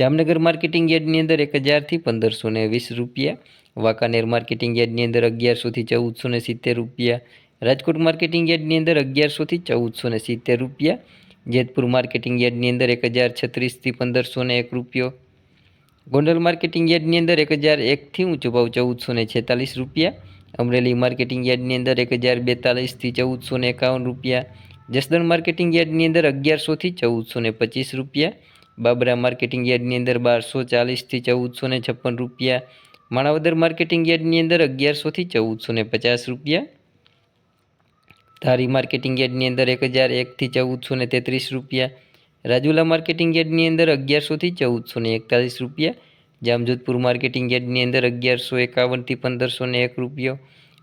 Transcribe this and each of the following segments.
Jamnagar marketing યાર્ડની અંદર એક હજારથી પંદરસો ને વીસ રૂપિયા, વાંકાનેર માર્કેટિંગ યાર્ડની અંદર અગિયારસોથી ચૌદસો ને સિત્તેર રૂપિયા, રાજકોટ માર્કેટિંગ યાર્ડની અંદર અગિયારસોથી ચૌદસો ને સિત્તેર રૂપિયા, જેતપુર માર્કેટિંગ યાર્ડની અંદર એક હજાર છત્રીસથી પંદરસો ને એક રૂપિયો, ગોંડલ માર્કેટિંગ યાર્ડની અંદર એક હજાર એકથી ઊંચો ભાવ ચૌદસો ને છેતાલીસ રૂપિયા, અમરેલી માર્કેટિંગ યાર્ડની અંદર એક હજાર બેતાલીસથી ચૌદસો ને એકાવન રૂપિયા, જસદણ માર્કેટિંગ યાર્ડની અંદર અગિયારસોથી ચૌદસો ને પચીસ રૂપિયા બાબરા માર્કેટિંગ યાર્ડની અંદર બારસો ચાલીસથી ચૌદસો ને છપ્પન રૂપિયા, માણાવદર માર્કેટિંગ યાર્ડની અંદર અગિયારસોથી ચૌદસો ને પચાસ રૂપિયા, ધારી માર્કેટિંગ યાર્ડની અંદર એક હજાર એકથી ચૌદસો ને તેત્રીસ રૂપિયા, રાજુલા માર્કેટિંગ યાર્ડની અંદર અગિયારસોથી ચૌદસો ને એકતાલીસ રૂપિયા, જામજોધપુર માર્કેટિંગ યાર્ડની અંદર અગિયારસો એકાવનથી પંદરસો ને એક રૂપિયો,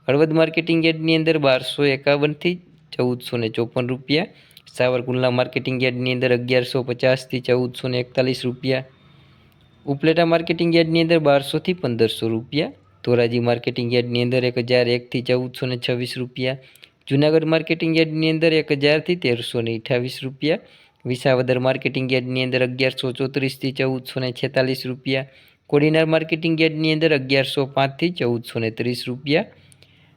હળવદ માર્કેટિંગ યાર્ડની અંદર બારસો એકાવનથી ચૌદસો ને ચોપન રૂપિયા સાવરકુંડલા માર્કેટિંગ યાર્ડની અંદર અગિયારસો પચાસથી ચૌદસો ને એકતાલીસ રૂપિયા. ઉપલેટા માર્કેટિંગ યાર્ડની અંદર બારસોથી પંદરસો રૂપિયા. ધોરાજી માર્કેટિંગ યાર્ડની અંદર એક હજાર એકથી ચૌદસો ને છવ્વીસ રૂપિયા. જુનાગઢ માર્કેટિંગ યાર્ડની અંદર એક હજારથી તેરસો ને અઠાવીસ રૂપિયા. વિસાવદર માર્કેટિંગ યાર્ડની અંદર અગિયારસો ચોત્રીસથી ચૌદસો ને છેતાલીસ રૂપિયા. કોડીનાર માર્કેટિંગ યાર્ડની અંદર અગિયારસો પાંચથી ચૌદસો ને ત્રીસ રૂપિયા.